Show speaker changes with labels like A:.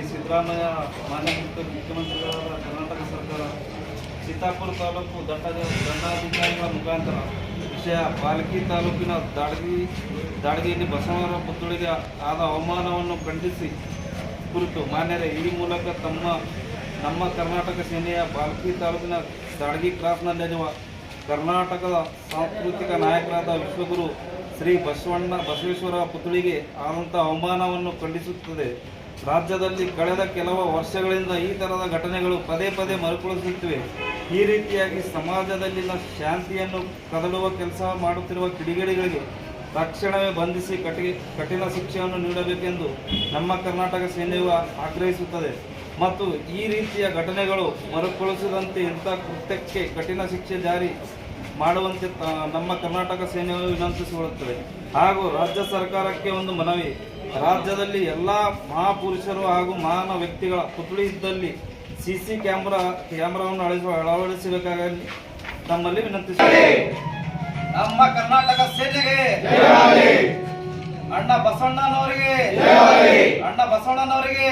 A: ಮಾನ್ಯ ಮುಖ್ಯ- ಮುಖ್ಯಮಂತ್ರಿಗಳಾದ ಕರ್ನಾಟಕ ಸರ್ಕಾರ, ಸೀತಾಪುರ ತಾಲೂಕು ದಂಡ ದಂಡಾಧಿಕಾರಿಗಳ ಮುಖಾಂತರ ವಿಷಯ ಪಾಲ್ಕಿ ತಾಲೂಕಿನ ದಾಡಗಿ ದಾಡಗಿಯಲ್ಲಿ ಬಸವರ ಪುತ್ಥಳಿಗೆ ಆದ ಅವಮಾನವನ್ನು ಖಂಡಿಸಿ ಕುರಿತು ಮಾನ್ಯರೇ ಈ ಮೂಲಕ ತಮ್ಮ ನಮ್ಮ ಕರ್ನಾಟಕ ಸೇನೆಯ ಬಾಲ್ಕಿ ತಾಲೂಕಿನ ದಾಡಗಿ ಕ್ರಾಸ್ನಲ್ಲಿರುವ ಕರ್ನಾಟಕದ ಸಾಂಸ್ಕೃತಿಕ ನಾಯಕರಾದ ವಿಶ್ವಗುರು ಶ್ರೀ ಬಸವಣ್ಣ ಬಸವೇಶ್ವರ ಪುತ್ಥಳಿಗೆ ಆದಂಥ ಅವಮಾನವನ್ನು ಖಂಡಿಸುತ್ತದೆ. ರಾಜ್ಯದಲ್ಲಿ ಕಳೆದ ಕೆಲವು ವರ್ಷಗಳಿಂದ ಈ ತರಹದ ಘಟನೆಗಳು ಪದೇ ಪದೇ ಮರುಕಳಿಸುತ್ತಿವೆ. ಈ ರೀತಿಯಾಗಿ ಸಮಾಜದಲ್ಲಿನ ಶಾಂತಿಯನ್ನು ಕದಡುವ ಕೆಲಸ ಮಾಡುತ್ತಿರುವ ಕಿಡಿಗೇಡಿಗಳಿಗೆ ತಕ್ಷಣವೇ ಬಂಧಿಸಿ ಕಟಿ ಕಠಿಣ ಶಿಕ್ಷೆಯನ್ನು ನೀಡಬೇಕೆಂದು ನಮ್ಮ ಕರ್ನಾಟಕ ಸೇನೆಯು ಆಗ್ರಹಿಸುತ್ತದೆ. ಮತ್ತು ಈ ರೀತಿಯ ಘಟನೆಗಳು ಮರುಕಳಿಸದಂತೆ ಇಂಥ ಕೃತ್ಯಕ್ಕೆ ಕಠಿಣ ಶಿಕ್ಷೆ ಜಾರಿ ಮಾಡುವಂತೆ ನಮ್ಮ ಕರ್ನಾಟಕ ಸೇನೆಯು ವಿನಂತಿಸಿಕೊಳ್ಳುತ್ತದೆ. ಹಾಗೂ ರಾಜ್ಯ ಸರ್ಕಾರಕ್ಕೆ ಒಂದು ಮನವಿ. ರಾಜ್ಯದಲ್ಲಿ ಎಲ್ಲ ಮಹಾಪುರುಷರು ಹಾಗೂ ಮಹಾನ ವ್ಯಕ್ತಿಗಳ ಪುತ್ಳಿ ಇದ್ದಲ್ಲಿ ಸಿ ಸಿ ಕ್ಯಾಮ್ರಾ ಕ್ಯಾಮ್ರಾವನ್ನು ಅಳಿಸುವ ಅಳವಡಿಸಬೇಕಾಗಿ ತಮ್ಮಲ್ಲಿ ವಿನಂತಿಸುತ್ತೇವೆ ನಮ್ಮ ಕರ್ನಾಟಕ ಸೇನೆಗೆ ಅಣ್ಣ ಬಸವಣ್ಣನವರಿಗೆ ಅಣ್ಣ ಬಸವಣ್ಣನವರಿಗೆ